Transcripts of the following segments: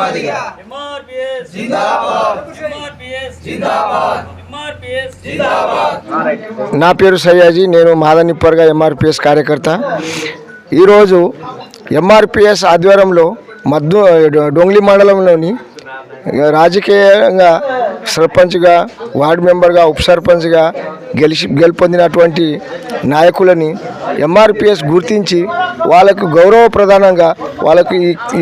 ఎంఆర్పిఎస్ జిందాబాద్. ఎంఆర్పిఎస్ జిందాబాద్. ఎంఆర్పిఎస్ జిందాబాద్. నా పేరు సయ్యాజీ నేను మాదనిప్పర్గా ఎంఆర్పిఎస్ కార్యకర్త. ఈరోజు ఎంఆర్పిఎస్ ఆధ్వర్యంలో మద్దు డొంగ్లి మండలంలోని రాజకీయంగా సర్పంచ్గా వార్డు మెంబర్గా ఉప సర్పంచ్గా గెలిచి గెలుపొందినటువంటి నాయకులని ఎంఆర్పిఎస్ గుర్తించి వాళ్ళకు గౌరవ ప్రధానంగా వాళ్ళకు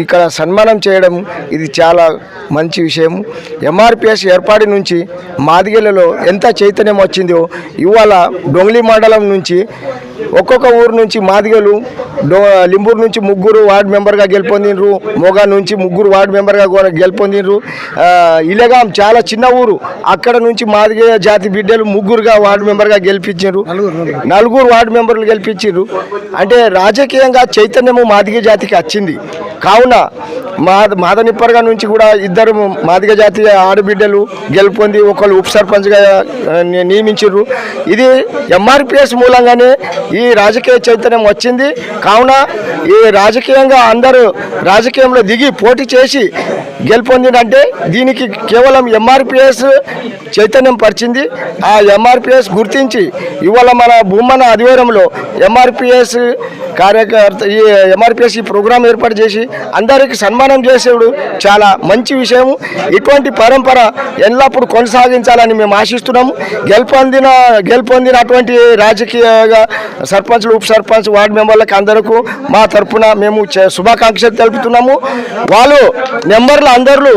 ఇక్కడ సన్మానం చేయడం ఇది చాలా మంచి విషయం. ఎంఆర్పిఎస్ ఏర్పాటు నుంచి మాదిగలలో ఎంత చైతన్యం వచ్చిందో ఇవాళ డొంగ్లీ మండలం నుంచి ఒక్కొక్క ఊరు నుంచి మాదిగలు లింబూరు నుంచి ముగ్గురు వార్డు మెంబర్గా గెలుపొందినరు మోగా నుంచి ముగ్గురు వార్డు మెంబర్గా కూడా గెలుపొందినరు ఇలగాం చాలా చిన్న ఊరు. అక్కడ నుంచి మాదిగ జాతి బిడ్డలు ముగ్గురుగా వార్డు మెంబర్గా గెలిపించారు నలుగురు వార్డు మెంబర్లు గెలిపించారు అంటే రాజకీయంగా చైతన్యము మాదిగ జాతికి వచ్చింది. కావున మా మాదనిప్పర్గా నుంచి కూడా ఇద్దరు మాదిగ జాతి ఆడబిడ్డలు గెలుపొంది ఒకళ్ళు ఉప సర్పంచ్గా ని- నియమించారు ఇది ఎంఆర్పిఎస్ మూలంగానే ఈ ఈ రాజకీయ చైతన్యం వచ్చింది. కావున ఈ రాజకీయంగా అందరూ రాజకీయంలో దిగి పోటీ చేసి గెలుపొందిందంటే దీనికి కేవలం ఎంఆర్పిఎస్ చైతన్యం పరిచింది. ఆ ఎంఆర్పిఎస్ గుర్తించి ఇవాళ మన భూమన ఆధ్వర్యంలో ఎంఆర్పిఎస్ కార్యకర్త ఈ ఎంఆర్పిఎస్ ఈ ప్రోగ్రాం ఏర్పాటు చేసి అందరికి సన్మానం చేసేడు చాలా మంచి విషయము. ఇటువంటి పరంపర ఎల్లప్పుడూ కొనసాగించాలని మేము ఆశిస్తున్నాము. గెలుపొందిన గెలుపొందినటువంటి రాజకీయగా సర్పంచ్లు ఉప సర్పంచ్ వార్డు మెంబర్లకు అందరకు మా తరపున మేము శుభాకాంక్షలు తెలుపుతున్నాము. వాళ్ళు మెంబర్లు అందరూ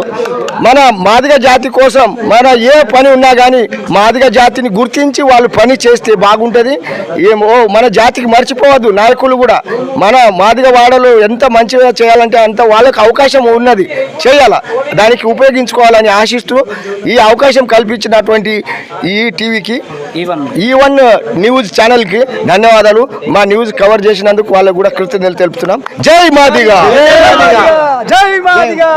మన మాదిగ జాతి కోసం మన ఏ పని ఉన్నా కానీ మాదిగ జాతిని గుర్తించి వాళ్ళు పని చేస్తే బాగుంటుంది. ఏమో మన జాతికి మర్చిపోవద్దు. నాయకులు కూడా మన మాదిగ వాడలు ఎంత మంచిగా చేయాలంటే అంత వాళ్ళకి అవకాశం ఉన్నది. చేయాల? దానికి ఉపయోగించుకోవాలని ఆశిస్తూ ఈ అవకాశం కల్పించినటువంటి ఈ టీవీకి ఈ వన్ న్యూస్ ఛానల్కి ధన్యవాదాలు. మా న్యూస్ కవర్ చేసినందుకు వాళ్ళకు కూడా కృతజ్ఞతలు తెలుపుతున్నాం. జై మాదిగా! జై మాదిగా!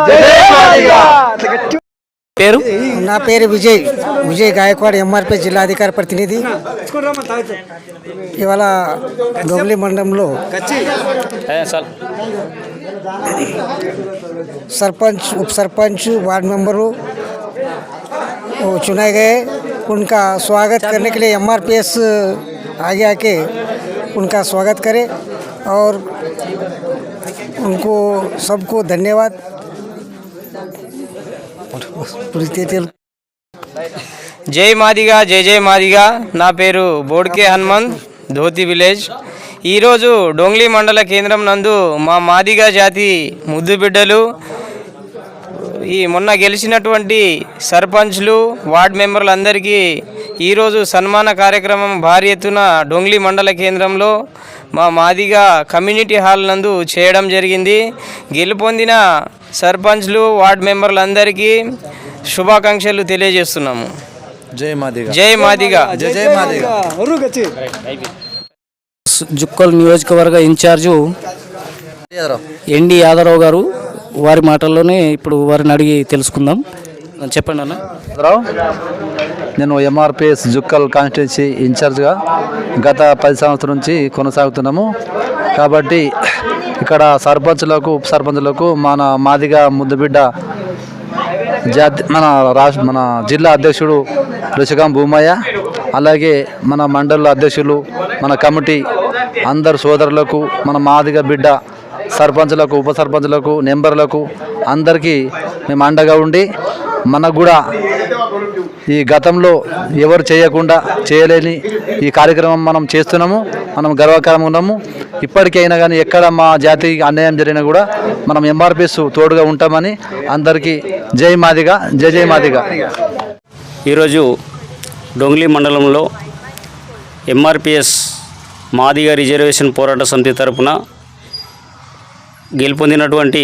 పేరు నా పేరు విజయ్ విజయ్ గాయక్వాడ్ ఎంఆర్పీ జిల్లాధికారి ప్రతినిధి ఇవాళ గౌలి మండలంలో सरपंच उप सरपंच वार्ड मेंबर वो चुनाए गए उनका स्वागत करने के लिए एमआरपीएस आगे आके उनका स्वागत करें और उनको सबको धन्यवाद पूरी डिटेल జై మాదిగా జై జై మాదిగా. నా పేరు బోడ్కే హనుమంత్ ధోతి విలేజ్. ఈరోజు డొంగ్లీ మండల కేంద్రం నందు మా మాదిగా జాతి ముద్దు బిడ్డలు ఈ మొన్న గెలిచినటువంటి సర్పంచ్లు వార్డ్ మెంబర్లందరికీ ఈరోజు సన్మాన కార్యక్రమం భారీ ఎత్తున డొంగ్లీ మండల కేంద్రంలో మా మాదిగా కమ్యూనిటీ హాల్ నందు చేయడం జరిగింది. గెలుపొందిన సర్పంచ్లు వార్డ్ మెంబర్లందరికీ శుభాకాంక్షలు తెలియజేస్తున్నాము. జై మాదిగా. జై మాదిగా. జై జై మాదిగా. జుక్కల్ నియోజకవర్గ ఇన్ఛార్జు ఎన్డి యాదవరావు గారు వారి మాటల్లోనే ఇప్పుడు వారిని అడిగి తెలుసుకుందాం. చెప్పండి అన్న. నేను ఎంఆర్పిఎస్ జుక్కల్ కాన్స్టిట్యున్సీ ఇన్ఛార్జ్గా గత పది సంవత్సరం నుంచి కొనసాగుతున్నాము. కాబట్టి ఇక్కడ సర్పంచ్లకు ఉప సర్పంచ్లకు మన మాదిగా ముద్దుబిడ్డ జాతి మన రాష్ట్ర మన జిల్లా అధ్యక్షుడు రుషికాం భూమయ్య అలాగే మన మండల అధ్యక్షులు మన కమిటీ అందరు సోదరులకు మన మాదిగ బిడ్డ సర్పంచ్లకు ఉప సర్పంచ్లకు నెంబర్లకు అందరికీ మేము అండగా ఉండి మనకు కూడా ఈ గతంలో ఎవరు చేయకుండా చేయలేని ఈ కార్యక్రమం మనం చేస్తున్నాము మనం గర్వకారంగా ఉన్నాము. ఇప్పటికైనా కానీ ఎక్కడ మా జాతికి అన్యాయం జరిగినా కూడా మనం ఎంఆర్పిఎస్ తోడుగా ఉంటామని అందరికీ జై మాదిగా జై జై మాదిగా. ఈరోజు డొంగ్లీ మండలంలో ఎంఆర్పిఎస్ మాదిగ రిజర్వేషన్ పోరాట సమితి తరపున గెలుపొందినటువంటి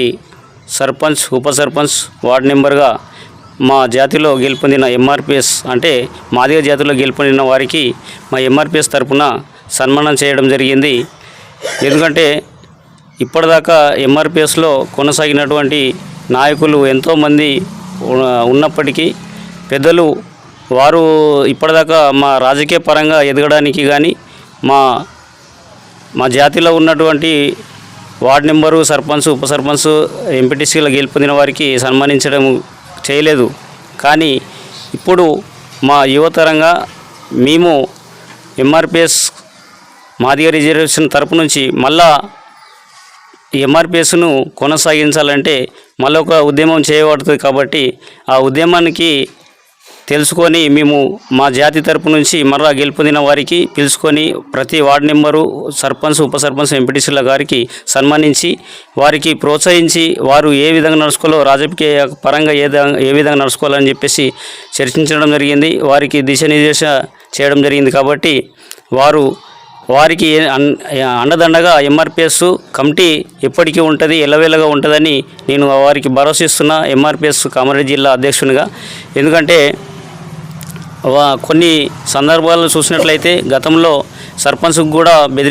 సర్పంచ్ ఉప సర్పంచ్ వార్డు మెంబర్గా మా జాతిలో గెలుపొందిన ఎంఆర్పిఎస్ అంటే మాదిగ జాతిలో గెలుపొందిన వారికి మా ఎంఆర్పిఎస్ తరపున సన్మానం చేయడం జరిగింది. ఎందుకంటే ఇప్పటిదాకా ఎంఆర్పిఎస్లో కొనసాగినటువంటి నాయకులు ఎంతోమంది ఉన్నప్పటికీ పెద్దలు వారు ఇప్పటిదాకా మా రాజకీయ పరంగా ఎదగడానికి కానీ మా మా జాతిలో ఉన్నటువంటి వార్డు నెంబరు సర్పంచ్ ఉప సర్పంచ్ ఎంపీటీసీలో గెలుపొందిన వారికి సన్మానించడం చేయలేదు. కానీ ఇప్పుడు మా యువతరంగా మేము ఎంఆర్పిఎస్ మాదిగ రిజర్వేషన్ తరపు నుంచి మళ్ళా ఎంఆర్పిఎస్ను కొనసాగించాలంటే మళ్ళీ ఒక ఉద్యమం చేయబడుతుంది కాబట్టి ఆ ఉద్యమానికి తెలుసుకొని మేము మా జాతి తరపు నుంచి మరలా గెలుపొందిన వారికి పిలుచుకొని ప్రతి వార్డు నెంబరు సర్పంచ్ ఉప సర్పంచ్ ఎంపీటీసీల గారికి సన్మానించి వారికి ప్రోత్సహించి వారు ఏ విధంగా నడుచుకోవాలో రాజకీయ పరంగా ఏ ఏ విధంగా నడుచుకోవాలని చెప్పేసి చర్చించడం జరిగింది. వారికి దిశనిర్దేశ చేయడం జరిగింది కాబట్టి వారు వారికి అండదండగా ఎంఆర్పిఎస్ కమిటీ ఎప్పటికీ ఉంటుంది ఎల్లవేళగా ఉంటుందని నేను వారికి భరోసా ఎంఆర్పిఎస్ కామారెడ్డి జిల్లా అధ్యక్షునిగా. ఎందుకంటే కొన్ని సందర్భాలను చూసినట్లయితే గతంలో సర్పంచ్కి కూడా బెదిరి